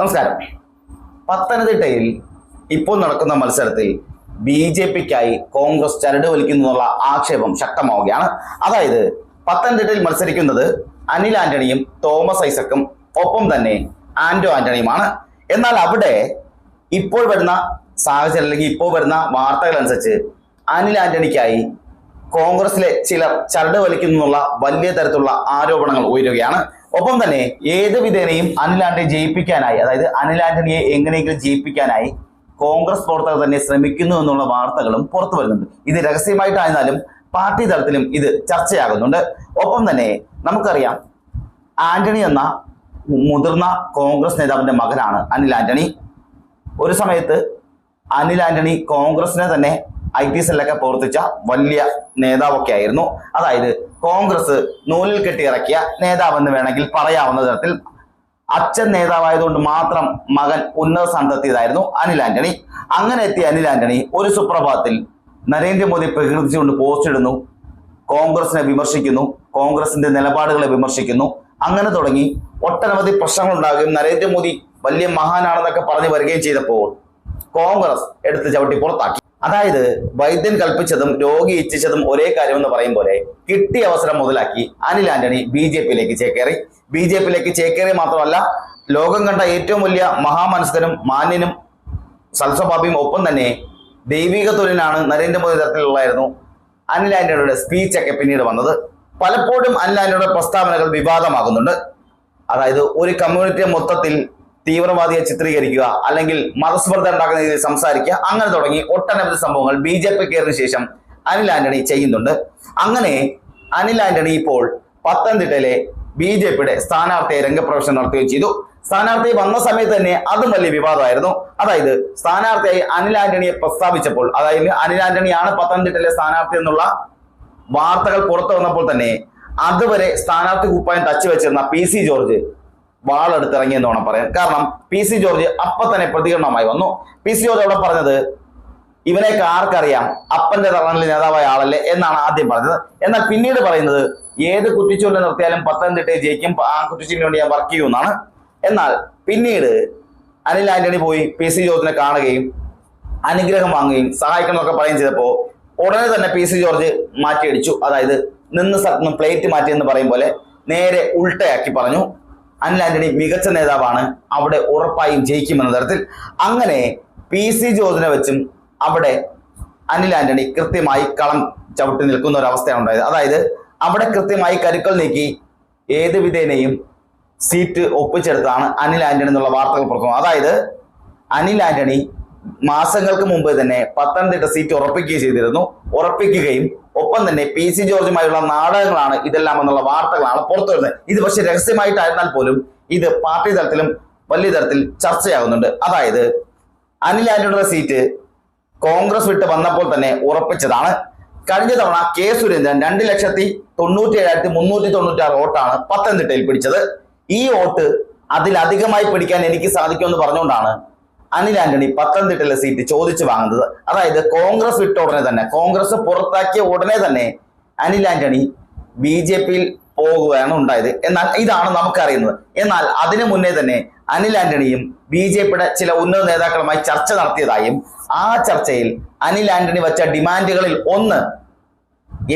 നമസ്കാരം. പത്തനംതിട്ടയിൽ ഇപ്പോൾ നടക്കുന്ന മത്സരത്തിൽ ബി ജെ പിക്കായി കോൺഗ്രസ് ചരട് വലിക്കുന്നു എന്നുള്ള ആക്ഷേപം ശക്തമാവുകയാണ്. അതായത് പത്തനംതിട്ടയിൽ മത്സരിക്കുന്നത് അനിൽ ആന്റണിയും തോമസ് ഐസക്കും ഒപ്പം തന്നെ ആന്റോ ആന്റണിയുമാണ്. എന്നാൽ അവിടെ ഇപ്പോൾ വരുന്ന സാഹചര്യം അല്ലെങ്കിൽ ഇപ്പോൾ വരുന്ന വാർത്തകൾ അനുസരിച്ച് അനിൽ ആന്റണിക്കായി കോൺഗ്രസിലെ ചിലർ ചരട് വലിക്കുന്നു എന്നുള്ള വലിയ തരത്തിലുള്ള ആരോപണങ്ങൾ ഉയരുകയാണ്. ഒപ്പം തന്നെ ഏത് വിധേനയും ആന്റണി ജയിപ്പിക്കാനായി അതായത് അനിൽ ആന്റണിയെ എങ്ങനെയെങ്കിലും ജയിപ്പിക്കാനായി കോൺഗ്രസ് പ്രവർത്തകർ തന്നെ ശ്രമിക്കുന്നു എന്നുള്ള വാർത്തകളും പുറത്തു വരുന്നുണ്ട്. ഇത് രഹസ്യമായിട്ടായിരുന്നാലും പാർട്ടി തലത്തിലും ഇത് ചർച്ചയാകുന്നുണ്ട്. ഒപ്പം തന്നെ നമുക്കറിയാം ആന്റണി എന്ന മുതിർന്ന കോൺഗ്രസ് നേതാവിന്റെ മകനാണ് അനിൽ ആന്റണി. ഒരു സമയത്ത് അനിൽ ആന്റണി കോൺഗ്രസിനെ തന്നെ ഐ ടി സെല്ലൊക്കെ പ്രവർത്തിച്ച വലിയ നേതാവൊക്കെ ആയിരുന്നു. അതായത് കോൺഗ്രസ് നൂലിൽ കെട്ടിയിറക്കിയ നേതാവെന്ന് വേണമെങ്കിൽ പറയാവുന്ന തരത്തിൽ അച്ഛൻ നേതാവായതുകൊണ്ട് മാത്രം മകൻ ഉന്നത സ്ഥാനത്തെത്തിയതായിരുന്നു അനിൽ ആന്റണി. അങ്ങനെ എത്തിയ അനിൽ ആന്റണി ഒരു സുപ്രഭാതത്തിൽ നരേന്ദ്രമോദി പ്രകീർത്തിച്ചുകൊണ്ട് പോസ്റ്റ് ഇടുന്നു കോൺഗ്രസിനെ വിമർശിക്കുന്നു കോൺഗ്രസിന്റെ നിലപാടുകളെ വിമർശിക്കുന്നു. അങ്ങനെ തുടങ്ങി ഒട്ടനവധി പ്രശ്നങ്ങൾ ഉണ്ടാകുകയും നരേന്ദ്രമോദി വലിയ മഹാനാണെന്നൊക്കെ പറഞ്ഞു വരികയും ചെയ്തപ്പോൾ കോൺഗ്രസ് എടുത്ത് ചവിട്ടി പുറത്താക്കി. അതായത് വൈദ്യൻ കൽപ്പിച്ചതും രോഗി ഇച്ഛിച്ചതും ഒരേ കാര്യമെന്ന് പറയും പോലെ കിട്ടിയ അവസരം മുതലാക്കി അനിൽ ആന്റണി ബി ജെ പിയിലേക്ക് ചേക്കേറി. ബി ജെ പിയിലേക്ക് ചേക്കേറി മാത്രമല്ല ലോകം കണ്ട ഏറ്റവും വലിയ മഹാമനസ്കനും മാന്യനും സൽസ്വഭാവിയും ഒപ്പം തന്നെ ദൈവിക തൊഴിലാണ് നരേന്ദ്രമോദി തരത്തിലുള്ളായിരുന്നു അനിൽ ആന്റണിയുടെ സ്പീച്ചൊക്കെ പിന്നീട് വന്നത്. പലപ്പോഴും അനിൽ ആന്റണിയുടെ പ്രസ്താവനകൾ വിവാദമാകുന്നുണ്ട്. അതായത് ഒരു കമ്മ്യൂണിറ്റിയെ മൊത്തത്തിൽ തീവ്രവാദിയെ ചിത്രീകരിക്കുക അല്ലെങ്കിൽ മതസ്പർദ്ധ ഉണ്ടാക്കുന്ന രീതിയിൽ സംസാരിക്കുക അങ്ങനെ തുടങ്ങി ഒട്ടനവധി സംഭവങ്ങൾ ബി ജെ പി കയറിന് ശേഷം അനിൽ ആന്റണി ചെയ്യുന്നുണ്ട്. അങ്ങനെ അനിൽ ആന്റണി ഇപ്പോൾ പത്തനംതിട്ടയിലെ ബി ജെ പിയുടെ സ്ഥാനാർത്ഥിയെ രംഗപ്രവേശനം നടത്തുകയും ചെയ്തു. സ്ഥാനാർത്ഥി വന്ന സമയത്ത് തന്നെ അതും വലിയ വിവാദമായിരുന്നു. അതായത് സ്ഥാനാർത്ഥിയായി അനിൽ ആന്റണിയെ പ്രസ്താവിച്ചപ്പോൾ അതായത് അനിൽ ആന്റണിയാണ് പത്തനംതിട്ടയിലെ സ്ഥാനാർത്ഥി എന്നുള്ള വാർത്തകൾ പുറത്തു വന്നപ്പോൾ തന്നെ അതുവരെ സ്ഥാനാർത്ഥി കുപ്പായം തച്ചു വെച്ചിരുന്ന പി സി ജോർജ് വാളെടുത്തിറങ്ങിയെന്ന് വേണം പറയാൻ. കാരണം പി സി ജോർജ് അപ്പൊ തന്നെ പ്രതികരണമായി വന്നു. പി സി ജോർജ് അവിടെ പറഞ്ഞത് ഇവനെയൊക്കെ ആർക്കറിയാം? അപ്പന്റെ തറണിൽ നേതാവായ ആളല്ലേ? എന്നാണ് ആദ്യം പറഞ്ഞത്. എന്നാൽ പിന്നീട് പറയുന്നത് ഏത് കുറ്റിച്ചൂരിൽ നിർത്തിയാലും പത്തനംതിട്ടയിൽ ജയിക്കും ആ കുറ്റിച്ചൂരിന് വേണ്ടി ഞാൻ വർക്ക് ചെയ്യുമെന്നാണ് എന്നാൽ പിന്നീട് അനിൽ ആന്റണി പോയി പി സി ജോർജിനെ കാണുകയും അനുഗ്രഹം വാങ്ങുകയും സഹായിക്കണമെന്നൊക്കെ പറയുകയും ചെയ്തപ്പോൾ ഉടനെ തന്നെ പി സി ജോർജ് മാറ്റിയടിച്ചു. അതായത് നിന്ന് സ്ഥലത്ത് നിന്ന് പ്ലേറ്റ് മാറ്റി എന്ന് പറയും പോലെ നേരെ ഉൾട്ടയാക്കി പറഞ്ഞു. അനിൽ ആന്റണി മികച്ച നേതാവാണ്. അവിടെ ഉറപ്പായും ജയിക്കുമെന്ന തരത്തിൽ അങ്ങനെ പി സി ജോർജിനെ വെച്ചും അവിടെ അനിൽ ആന്റണി കൃത്യമായി കളം ചവിട്ടി നിൽക്കുന്ന ഒരു അവസ്ഥയാണ് ഉണ്ടായത്. അതായത് അവിടെ കൃത്യമായി കരുക്കൾ നീക്കി ഏത് വിധേനയും സീറ്റ് ഒപ്പിച്ചെടുത്താണ് അനിൽ ആന്റണി എന്നുള്ള വാർത്തകൾ പുറത്തുവന്നത്. അതായത് അനിൽ ആന്റണി മാസങ്ങൾക്ക് മുമ്പ് തന്നെ പത്തനംതിട്ട സീറ്റ് ഉറപ്പിക്കുകയും ചെയ്തിരുന്നു. ഉറപ്പിക്കുകയും ഒപ്പം തന്നെ പി സി ജോർജുമായുള്ള നാടകങ്ങളാണ് ഇതെല്ലാം എന്നുള്ള വാർത്തകളാണ് പുറത്തു വരുന്നത് ഇത് പക്ഷേ രഹസ്യമായിട്ടായിരുന്നാൽ പോലും ഇത് പാർട്ടി തലത്തിലും വലിയ തരത്തിൽ ചർച്ചയാകുന്നുണ്ട്. അതായത് അനിൽ ആന്റണിയുടെ സീറ്റ് കോൺഗ്രസ് വിട്ട് വന്നപ്പോൾ തന്നെ ഉറപ്പിച്ചതാണ്. കഴിഞ്ഞ തവണ കെ സുരേന്ദ്രൻ രണ്ട് ലക്ഷത്തി തൊണ്ണൂറ്റി ഏഴായിരത്തി മുന്നൂറ്റി തൊണ്ണൂറ്റി ആറ് വോട്ടാണ് പത്തനംതിട്ടയിൽ പിടിച്ചത്. ഈ വോട്ട് അതിലധികമായി പിടിക്കാൻ എനിക്ക് സാധിക്കുമെന്ന് പറഞ്ഞുകൊണ്ടാണ് അനിൽ ആന്റണി പത്തനംതിട്ടയിലെ സീറ്റ് ചോദിച്ചു വാങ്ങുന്നത്. അതായത് കോൺഗ്രസ് വിട്ട ഉടനെ തന്നെ കോൺഗ്രസ് പുറത്താക്കിയ ഉടനെ തന്നെ അനിൽ ആന്റണി ബി ജെ പിയിൽ പോകുകയാണ് ഉണ്ടായത്. എന്നാൽ ഇതാണ് നമുക്കറിയുന്നത്. എന്നാൽ അതിനു മുന്നേ തന്നെ അനിൽ ആന്റണിയും ബി ജെ പിയുടെ ചില ഉന്നത നേതാക്കളുമായി ചർച്ച നടത്തിയതായും ആ ചർച്ചയിൽ അനിൽ ആന്റണി വച്ച ഡിമാൻഡുകളിൽ ഒന്ന്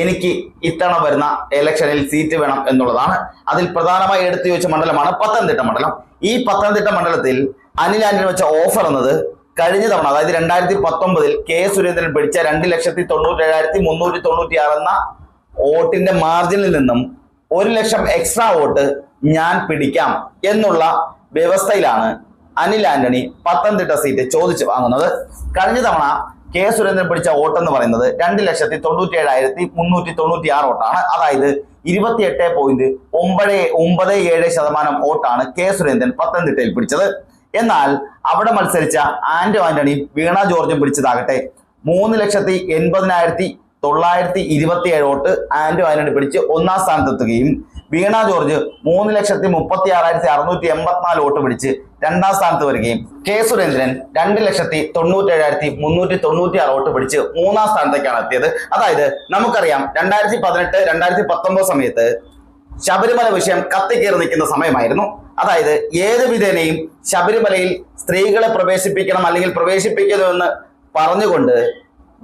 എനിക്ക് ഇത്തവണ വരുന്ന ഇലക്ഷനിൽ സീറ്റ് വേണം എന്നുള്ളതാണ്. അതിൽ പ്രധാനമായി എടുത്തു ചോദിച്ച മണ്ഡലമാണ് പത്തനംതിട്ട മണ്ഡലം. ഈ പത്തനംതിട്ട മണ്ഡലത്തിൽ അനിൽ ആന്റണി വെച്ച ഓഫർ എന്നത് കഴിഞ്ഞ തവണ അതായത് രണ്ടായിരത്തി പത്തൊമ്പതിൽ കെ സുരേന്ദ്രൻ പിടിച്ച രണ്ട് ലക്ഷത്തി തൊണ്ണൂറ്റി ഏഴായിരത്തി മുന്നൂറ്റി തൊണ്ണൂറ്റി ആറ് എന്ന വോട്ടിന്റെ മാർജിനിൽ നിന്നും ഒരു ലക്ഷം എക്സ്ട്രാ വോട്ട് ഞാൻ പിടിക്കാം എന്നുള്ള വ്യവസ്ഥയിലാണ് അനിൽ ആന്റണി പത്തനംതിട്ട സീറ്റ് ചോദിച്ചു വാങ്ങുന്നത്. കഴിഞ്ഞ തവണ കെ സുരേന്ദ്രൻ പിടിച്ച വോട്ട് എന്ന് പറയുന്നത് രണ്ട് ലക്ഷത്തി തൊണ്ണൂറ്റി ഏഴായിരത്തി മുന്നൂറ്റി തൊണ്ണൂറ്റി ആറ് വോട്ടാണ്. അതായത് ഇരുപത്തിയെട്ട് പോയിന്റ് ഒമ്പത് ഒമ്പത് ഏഴ് ശതമാനം വോട്ടാണ് കെ സുരേന്ദ്രൻ പത്തനംതിട്ടയിൽ പിടിച്ചത്. എന്നാൽ അവിടെ മത്സരിച്ച ആന്റോ ആന്റണിയും വീണ ജോർജും പിടിച്ചതാകട്ടെ. മൂന്ന് ലക്ഷത്തി എൺപതിനായിരത്തി തൊള്ളായിരത്തി ഇരുപത്തി ഏഴ് വോട്ട് ആന്റോ ആന്റണി പിടിച്ച് ഒന്നാം സ്ഥാനത്തെത്തുകയും വീണ ജോർജ് മൂന്ന് ലക്ഷത്തി മുപ്പത്തി ആറായിരത്തി അറുന്നൂറ്റി എൺപത്തിനാല് വോട്ട് പിടിച്ച് രണ്ടാം സ്ഥാനത്ത് വരികയും കെ സുരേന്ദ്രൻ രണ്ട് ലക്ഷത്തി തൊണ്ണൂറ്റി ഏഴായിരത്തി മുന്നൂറ്റി തൊണ്ണൂറ്റി ആറ് വോട്ട് പിടിച്ച് മൂന്നാം സ്ഥാനത്തേക്കാണ് എത്തിയത്. അതായത് നമുക്കറിയാം രണ്ടായിരത്തി പതിനെട്ട് രണ്ടായിരത്തി പത്തൊമ്പത് സമയത്ത് ശബരിമല വിഷയം കത്തിക്കേറി നിൽക്കുന്ന സമയമായിരുന്നു. അതായത് ഏത് വിധേനയും ശബരിമലയിൽ സ്ത്രീകളെ പ്രവേശിപ്പിക്കണം അല്ലെങ്കിൽ പ്രവേശിപ്പിക്കരുതെന്ന് പറഞ്ഞുകൊണ്ട്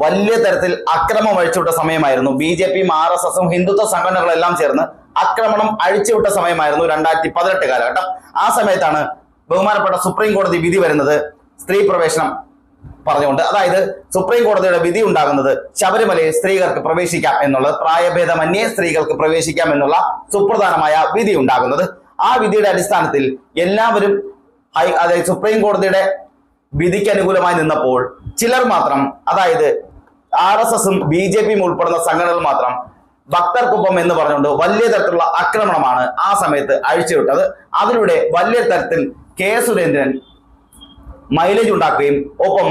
വലിയ തരത്തിൽ അക്രമം അഴിച്ചുവിട്ട സമയമായിരുന്നു. ബി ജെ പിയും ആർ എസ് എസും ഹിന്ദുത്വ സംഘടനകളെല്ലാം ചേർന്ന് ആക്രമണം അഴിച്ചുവിട്ട സമയമായിരുന്നു രണ്ടായിരത്തി പതിനെട്ട് കാലഘട്ടം. ആ സമയത്താണ് ബഹുമാനപ്പെട്ട സുപ്രീം കോടതി വിധി വരുന്നത് സ്ത്രീ പ്രവേശനം പറഞ്ഞുകൊണ്ട് അതായത് സുപ്രീം കോടതിയുടെ വിധി ഉണ്ടാകുന്നത് ശബരിമലയിൽ സ്ത്രീകൾക്ക് പ്രവേശിക്കാം എന്നുള്ളത് പ്രായഭേദമന്യേ സ്ത്രീകൾക്ക് പ്രവേശിക്കാം എന്നുള്ള സുപ്രധാനമായ വിധി ഉണ്ടാകുന്നത്. ആ വിധിയുടെ അടിസ്ഥാനത്തിൽ എല്ലാവരും അതായത് സുപ്രീം കോടതിയുടെ വിധിക്ക് അനുകൂലമായി നിന്നപ്പോൾ ചിലർ മാത്രം അതായത് ആർ എസ് എസും ബി ജെ പിയും ഉൾപ്പെടുന്ന സംഘടനകൾ മാത്രം ഭക്തർക്കൊപ്പം എന്ന് പറഞ്ഞുകൊണ്ട് വലിയ തരത്തിലുള്ള ആക്രമണമാണ് ആ സമയത്ത് അഴിച്ചുവിട്ടത്. അതിലൂടെ വലിയ തരത്തിൽ കെ സുരേന്ദ്രൻ മൈലേജ് ഉണ്ടാക്കുകയും ഒപ്പം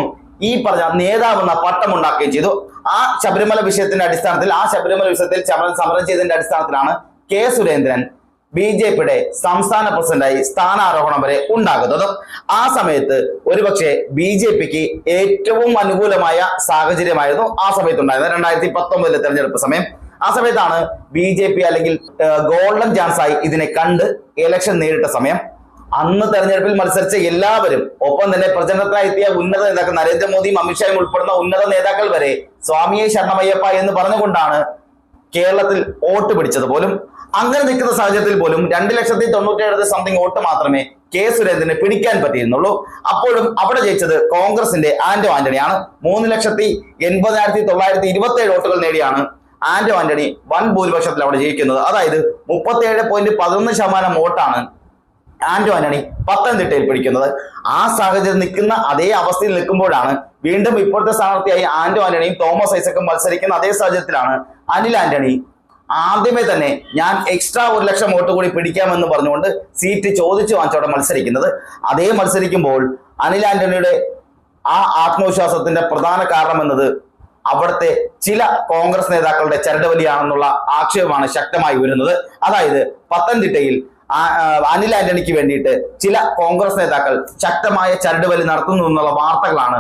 ഈ പറഞ്ഞ നേതാവെന്ന പട്ടം ഉണ്ടാക്കുകയും ചെയ്തു. ആ ശബരിമല വിഷയത്തിന്റെ അടിസ്ഥാനത്തിൽ ആ ശബരിമല വിഷയത്തിൽ സമരം ചെയ്തതിന്റെ അടിസ്ഥാനത്തിലാണ് കെ സുരേന്ദ്രൻ ബി ജെ പിയുടെ സംസ്ഥാന പ്രസിഡന്റായി സ്ഥാനാരോഹണം വരെ ഉണ്ടാകുന്നത്. ആ സമയത്ത് ഒരുപക്ഷെ ബി ജെ പിക്ക് ഏറ്റവും അനുകൂലമായ സാഹചര്യമായിരുന്നു ആ സമയത്ത് ഉണ്ടായിരുന്നത് രണ്ടായിരത്തി പത്തൊമ്പതിലെ തെരഞ്ഞെടുപ്പ് സമയം. ആ സമയത്താണ് ബി ജെ പി അല്ലെങ്കിൽ ഗോൾഡൻ ചാൻസ് ആയി ഇതിനെ കണ്ട് ഇലക്ഷൻ നേരിട്ട സമയം. അന്ന് തെരഞ്ഞെടുപ്പിൽ മത്സരിച്ച എല്ലാവരും ഒപ്പം തന്നെ പ്രചരണത്തിനായി എത്തിയ ഉന്നത നേതാക്കൾ നരേന്ദ്രമോദിയും അമിത്ഷായും ഉൾപ്പെടുന്ന ഉന്നത നേതാക്കൾ വരെ സ്വാമിയെ ശരണമയ്യപ്പ എന്ന് പറഞ്ഞുകൊണ്ടാണ് കേരളത്തിൽ വോട്ട് പിടിച്ചത് പോലും. അങ്ങനെ നിൽക്കുന്ന സാഹചര്യത്തിൽ പോലും രണ്ട് ലക്ഷത്തി തൊണ്ണൂറ്റി സംതിങ് വോട്ട് മാത്രമേ കെ സുരേന്ദ്രനെ പിടിക്കാൻ പറ്റിയിരുന്നുള്ളൂ. അപ്പോഴും അവിടെ ജയിച്ചത് കോൺഗ്രസിന്റെ ആന്റോ ആന്റണിയാണ്. മൂന്ന് ലക്ഷത്തി എൺപതിനായിരത്തി തൊള്ളായിരത്തി ഇരുപത്തി ഏഴ് വോട്ടുകൾ നേടിയാണ് ആന്റോ ആന്റണി വൻ ഭൂരിപക്ഷത്തിൽ അവിടെ ജയിക്കുന്നത്. അതായത് മുപ്പത്തി ഏഴ് പോയിന്റ് പതിനൊന്ന് ശതമാനം വോട്ടാണ് ആന്റോ ആന്റണി പത്തനംതിട്ടയിൽ പിടിക്കുന്നത്. ആ സാഹചര്യം നിൽക്കുന്ന അതേ അവസ്ഥയിൽ നിൽക്കുമ്പോഴാണ് വീണ്ടും ഇപ്പോഴത്തെ സ്ഥാനാർത്ഥിയായി ആന്റോ ആന്റണിയും തോമസ് ഐസക്കും മത്സരിക്കുന്ന അതേ സാഹചര്യത്തിലാണ് അനിൽ ആന്റണി. ആദ്യമേ തന്നെ ഞാൻ എക്സ്ട്രാ ഒരു ലക്ഷം വോട്ട് കൂടി പിടിക്കാമെന്ന് പറഞ്ഞുകൊണ്ട് സീറ്റ് ചോദിച്ചു വാങ്ങിച്ചവിടെ മത്സരിക്കുന്നത്. അതേ മത്സരിക്കുമ്പോൾ അനിൽ ആന്റണിയുടെ ആ ആത്മവിശ്വാസത്തിന്റെ പ്രധാന കാരണം എന്നത് അവിടുത്തെ ചില കോൺഗ്രസ് നേതാക്കളുടെ ചരടവലിയാണെന്നുള്ള ആക്ഷേപമാണ് ശക്തമായി വരുന്നത് അതായത് പത്തനംതിട്ടയിൽ അനിൽ ആന്റണിക്ക് വേണ്ടിയിട്ട് ചില കോൺഗ്രസ് നേതാക്കൾ ശക്തമായ ചരടുവലി നടത്തുന്നു എന്നുള്ള വാർത്തകളാണ്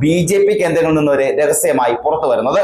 ബി ജെ പി കേന്ദ്രങ്ങളിൽ നിന്ന് രഹസ്യമായി പുറത്തു വരുന്നത്